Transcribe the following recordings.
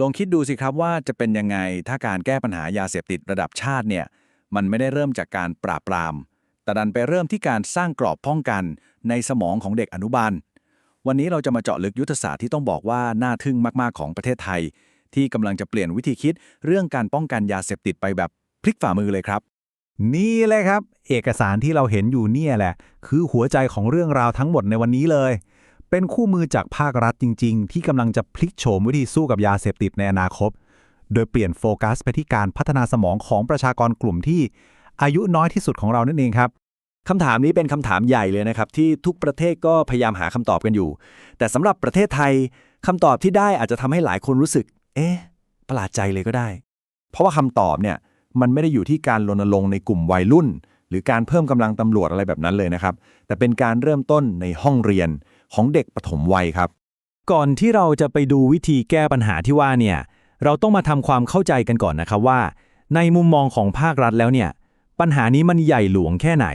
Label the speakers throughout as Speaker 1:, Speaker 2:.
Speaker 1: ลองคิดดูสิครับว่าจะเป็นยังไงถ้าการแก้ปัญหายาเสพติดระดับชาติเนี่ยมันไม่ได้เริ่มจากการปราบปราม แต่ดันไปเริ่มที่การสร้างกรอบป้องกันในสมองของเด็กอนุบาล วันนี้เราจะมาเจาะลึกยุทธศาสตร์ที่ต้องบอกว่าน่าทึ่งมาก ๆ ของประเทศไทย ที่กำลังจะเปลี่ยนวิธีคิดเรื่องการป้องกันยาเสพติดไปแบบพลิกฝ่ามือเลยครับ
Speaker 2: นี่เลยครับ เอกสารที่เราเห็นอยู่เนี่ยแหละ คือหัวใจของเรื่องราวทั้งหมดในวันนี้เลย เป็นคู่มือจากภาครัฐจริง ๆ ที่กำลังจะพลิกโฉมวิธีสู้กับยาเสพติดในอนาคต โดยเปลี่ยนโฟกัสไปที่การพัฒนาสมองของประชากรกลุ่มที่อายุน้อยที่สุดของเรานั่นเองครับ
Speaker 3: คำถามนี้เป็นคำถามใหญ่เลยนะครับ ที่ทุกประเทศก็พยายามหาคำตอบกันอยู่ แต่สำหรับประเทศไทยคำตอบที่ได้อาจจะทำให้หลายคนรู้สึก เอ๊ะประหลาดใจเลยก็ได้
Speaker 2: เพราะว่าคำตอบเนี่ยมันไม่ได้อยู่ที่การรณรงค์ในกลุ่มวัยรุ่น หรือการเพิ่มกำลังตำรวจอะไรแบบนั้นเลยนะครับ แต่เป็นการเริ่มต้นในห้องเรียน ของเด็กปฐมวัยครับ
Speaker 4: ก่อนที่เราจะไปดูวิธีแก้ปัญหาที่ว่าเนี่ย เราต้องมาทำความเข้าใจกันก่อนนะครับว่า ในมุมมองของภาครัฐแล้วเนี่ย ปัญหานี้มันใหญ่หลวงแค่ไหน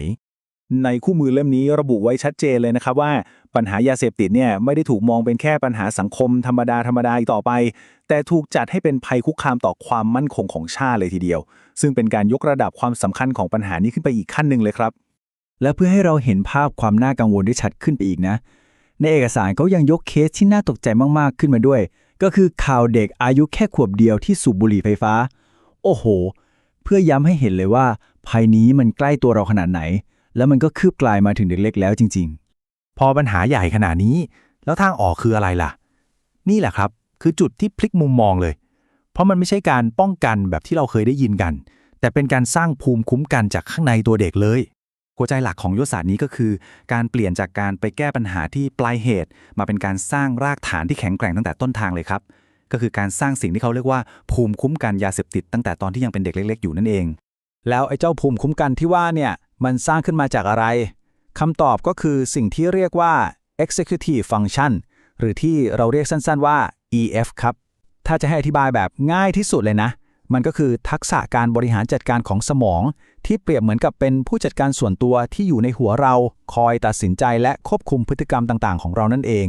Speaker 2: ในคู่มือเล่มนี้ระบุไว้ชัดเจนเลยนะครับว่าปัญหายาเสพติดเนี่ยไม่ได้ถูกมองเป็นแค่ปัญหาสังคมธรรมดาธรรมดาอีกต่อไป แต่ถูกจัดให้เป็นภัยคุกคามต่อความมั่นคงของชาติเลยทีเดียว ซึ่งเป็นการยกระดับความสำคัญของปัญหานี้ขึ้นไปอีกขั้นหนึ่งเลยครับ
Speaker 5: และเพื่อให้เราเห็นภาพความน่ากังวลได้ชัดขึ้นไปอีกนะ ในเอกสารเขายังยกเคสที่น่าตกใจมากๆขึ้นมาด้วย ก็คือข่าวเด็กอายุแค่ขวบเดียวที่สูบบุหรี่ไฟฟ้า โอ้โห เพื่อย้ำให้เห็นเลยว่า ภัยนี้มันใกล้ตัวเราขนาดไหน แล้วมันก็คืบกลายมาถึงเด็กเล็กแล้วจริง ๆ
Speaker 2: พอปัญหาใหญ่ขนาดนี้ แล้วทางออกคืออะไรล่ะ นี่แหละครับ คือจุดที่พลิกมุมมองเลย เพราะมันไม่ใช่การป้องกันแบบที่เราเคยได้ยินกัน แต่เป็นการสร้างภูมิคุ้มกันจากข้างในตัวเด็กเลย
Speaker 1: หัวใจหลักของยุทธศาสตร์นี้ก็คือ การเปลี่ยนจากการไปแก้ปัญหาที่ปลายเหตุ มาเป็นการสร้างรากฐานที่แข็งแกร่งตั้งแต่ต้นทางเลยครับ ก็คือการสร้างสิ่งที่เขาเรียกว่าภูมิคุ้มกันยาเสพติดตั้งแต่ตอนที่ยังเป็นเด็กเล็ก ๆ อยู่นั่นเอง
Speaker 4: แล้วไอ้เจ้าภูมิคุ้มกันที่ว่าเนี่ยมันสร้างขึ้นมาจากอะไรคำตอบก็คือสิ่งที่เรียกว่า executive function หรือที่เราเรียกสั้นๆว่า EF ครับ ถ้าจะให้อธิบายแบบง่ายที่สุดเลยนะ มันก็คือทักษะการบริหารจัดการของสมอง ที่เปรียบเหมือนกับเป็นผู้จัดการส่วนตัวที่อยู่ในหัวเราคอยตัดสินใจและควบคุมพฤติกรรมต่างๆ ของเรานั่นเอง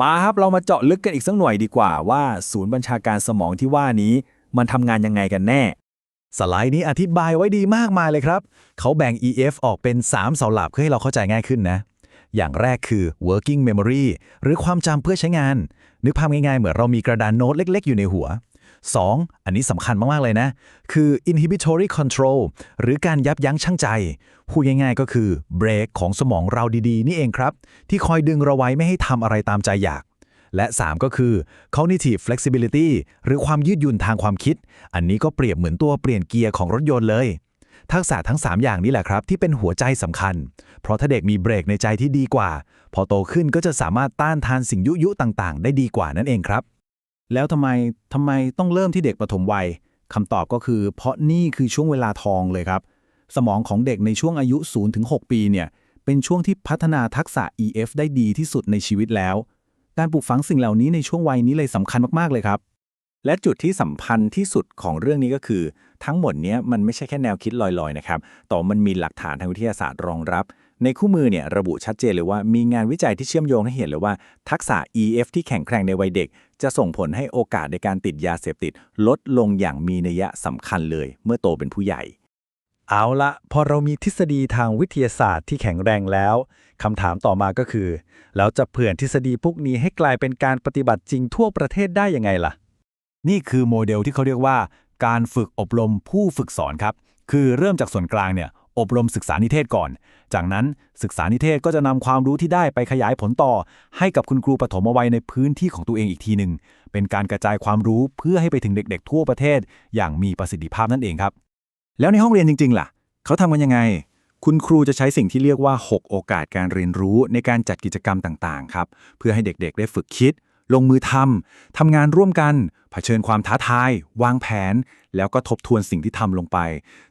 Speaker 3: มาครับเรามาเจาะลึกกันอีกสักหน่อยดีกว่าว่า ศูนย์บัญชาการสมองที่ว่านี้ มันทำงานยังไงกันแน่
Speaker 2: สไลด์นี้อธิบายไว้ดีมากมายเลยครับ เขาแบ่ง EF ออกเป็น 3 เสาหลักเพื่อให้เราเข้าใจง่ายขึ้นนะอย่างแรกคือ working memory หรือความจำเพื่อใช้งาน นึกภาพง่ายๆ เหมือนเรามีกระดานโน้ตเล็ก ๆ อยู่ในหัว 2. อันนี้สำคัญมาก ๆ เลยนะ คือ inhibitory control หรือการยับยั้งชั่งใจ พูดง่าย ๆ ก็คือเบรกของสมองเราดี ๆ นี่เองครับ ที่คอยดึงเราไว้ไม่ให้ทำอะไรตามใจอยาก และ 3 ก็คือ cognitive flexibility หรือความยืดหยุ่นทางความคิด อันนี้ก็เปรียบเหมือนตัวเปลี่ยนเกียร์ของรถยนต์เลย ทักษะทั้ง 3 อย่างนี้แหละครับ ที่เป็นหัวใจสำคัญ เพราะถ้าเด็กมีเบรกในใจที่ดีกว่า พอโตขึ้นก็จะสามารถต้านทานสิ่งยุยุต่างๆ ได้ดีกว่านั่นเองครับ
Speaker 4: แล้วทำไมทำไมต้องเริ่มที่เด็กปฐมวัยคำตอบก็คือ เพราะนี่คือช่วงเวลาทองเลยครับ สมองของเด็กในช่วงอายุ0-6ปีเนี่ยเป็นช่วงที่พัฒนาทักษะ EF ได้ดีที่สุดในชีวิตแล้ว การปลูกฝังสิ่งเหล่านี้ในช่วงวัยนี้เลยสำคัญมากๆเลยครับ
Speaker 1: และจุดที่สำคัญที่สุดของเรื่องนี้ก็คือ ทั้งหมดนี้มันไม่ใช่แค่แนวคิดลอยๆนะครับแต่มันมีหลักฐานทางวิทยาศาสตร์รองรับ ในคู่มือเนี่ยระบุชัดเจนเลยว่ามีงานวิจัยที่เชื่อมโยงให้เห็นเลยว่า ทักษะ EF ที่แข็งแกร่งในวัยเด็ก จะส่งผลให้โอกาสในการติดยาเสพติด ลดลงอย่างมีนัยสำคัญเลย เมื่อโตเป็นผู้ใหญ่
Speaker 2: เอาละพอเรามีทฤษฎีทางวิทยาศาสตร์ที่แข็งแรงแล้วคำถามต่อมาก็คือ แล้วจะเผื่อนทฤษฎีพวกนี้ให้กลายเป็นการปฏิบัติจริงทั่วประเทศได้ยังไงล่ะ นี่คือโมเดลที่เขาเรียกว่า การฝึกอบรมผู้ฝึกสอนครับ คือเริ่มจากส่วนกลางเนี่ย อบรมศึกษานิเทศก่อน จากนั้นศึกษานิเทศก็จะนำความรู้ที่ได้ไปขยายผลต่อ ให้กับคุณครูปฐมวัยในพื้นที่ของตัวเองอีกทีหนึ่งเป็นการกระจายความรู้เพื่อให้ไปถึงเด็กๆ ทั่วประเทศ อย่างมีประสิทธิภาพนั่นเองครับ
Speaker 1: แล้วในห้องเรียนจริง ๆ ล่ะ เขาทำกันยังไง คุณครูจะใช้สิ่งที่เรียกว่า 6 โอกาสการเรียนรู้ในการจัดกิจกรรมต่างๆ ครับ เพื่อให้เด็กๆ ได้ฝึกคิด ลงมือทำทำงานร่วมกัน เผชิญความท้าทาย วางแผน แล้วก็ทบทวนสิ่งที่ทำลงไป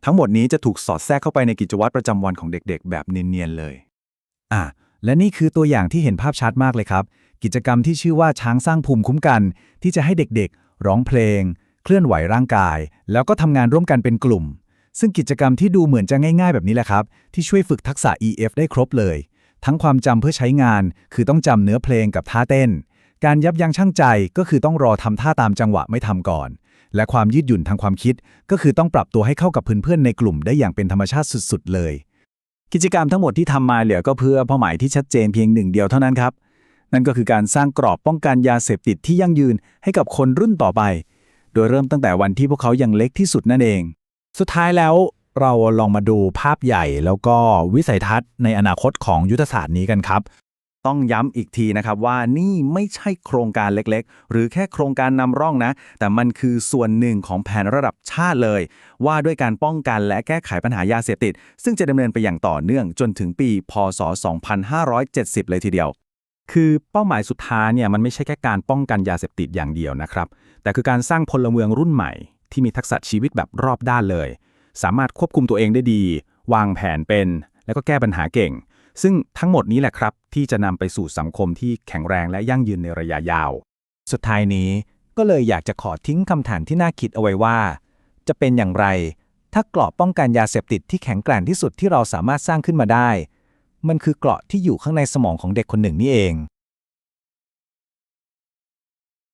Speaker 1: ทั้งหมดนี้จะถูกสอดแทรกเข้าไปในกิจวัตรประจำวันของเด็กๆ แบบเนียนๆเลย
Speaker 5: อะและนี่คือตัวอย่างที่เห็นภาพชัดมากเลยครับ กิจกรรมที่ชื่อว่าช้างสร้างภูมิคุ้มกัน ที่จะให้เด็กๆ ร้องเพลง เคลื่อนไหวร่างกาย แล้วก็ทำงานร่วมกันเป็นกลุ่ม ซึ่งกิจกรรมที่ดูเหมือนจะง่าย ๆ แบบนี้แหละครับ ที่ช่วยฝึกทักษะ EF ได้ครบเลย ทั้งความจำเพื่อใช้งาน คือต้องจำเนื้อเพลงกับท่าเต้น
Speaker 2: การยับยั้งชั่งใจก็คือต้องรอทำท่าตามจังหวะไม่ทำก่อน และความยืดหยุ่นทางความคิด ก็คือต้องปรับตัวให้เข้ากับเพื่อนๆในกลุ่มได้อย่างเป็นธรรมชาติสุดๆ เลย
Speaker 4: กิจกรรมทั้งหมดที่ทำมาเหลือก็เพื่อเป้าหมายที่ชัดเจนเพียงหนึ่งเดียวเท่านั้นครับ นั่นก็คือการสร้างกรอบป้องกันยาเสพติดที่ยั่งยืนให้กับคนรุ่นต่อไป โดยเริ่มตั้งแต่วันที่พวกเขายังเล็กที่สุดนั่นเอง
Speaker 2: สุดท้ายแล้วเราลองมาดูภาพใหญ่แล้วก็วิสัยทัศน์ในอนาคตของยุทธศาสตร์นี้กันครับ
Speaker 1: ต้องย้ำอีกทีนะครับว่านี่ไม่ใช่โครงการเล็กๆ หรือแค่โครงการนำร่องนะ แต่มันคือส่วนหนึ่งของแผนระดับชาติเลย ว่าด้วยการป้องกันและแก้ไขปัญหายาเสพติด ซึ่งจะดำเนินไปอย่างต่อเนื่องจนถึงปี พศ 2570 เลยทีเดียว
Speaker 4: คือเป้าหมายสุดท้ายเนี่ยมันไม่ใช่แค่การป้องกันยาเสพติดอย่างเดียวนะครับ แต่คือการสร้างพลเมืองรุ่นใหม่ ที่มีทักษะชีวิตแบบรอบด้านเลย สามารถควบคุมตัวเองได้ดี วางแผนเป็น แล้วก็แก้ปัญหาเก่ง ซึ่งทั้งหมดนี้แหละครับ ที่จะนำไปสู่สังคมที่แข็งแรงและยั่งยืนในระยะยาว
Speaker 2: สุดท้ายนี้ก็เลยอยากจะขอทิ้งคำถามที่น่าคิดเอาไว้ว่า จะเป็นอย่างไร ถ้าเกราะป้องกันยาเสพติดที่แข็งแกร่งที่สุดที่เราสามารถสร้างขึ้นมาได้ มันคือเกราะที่อยู่ข้างในสมองของเด็กคนหนึ่งนี่เอง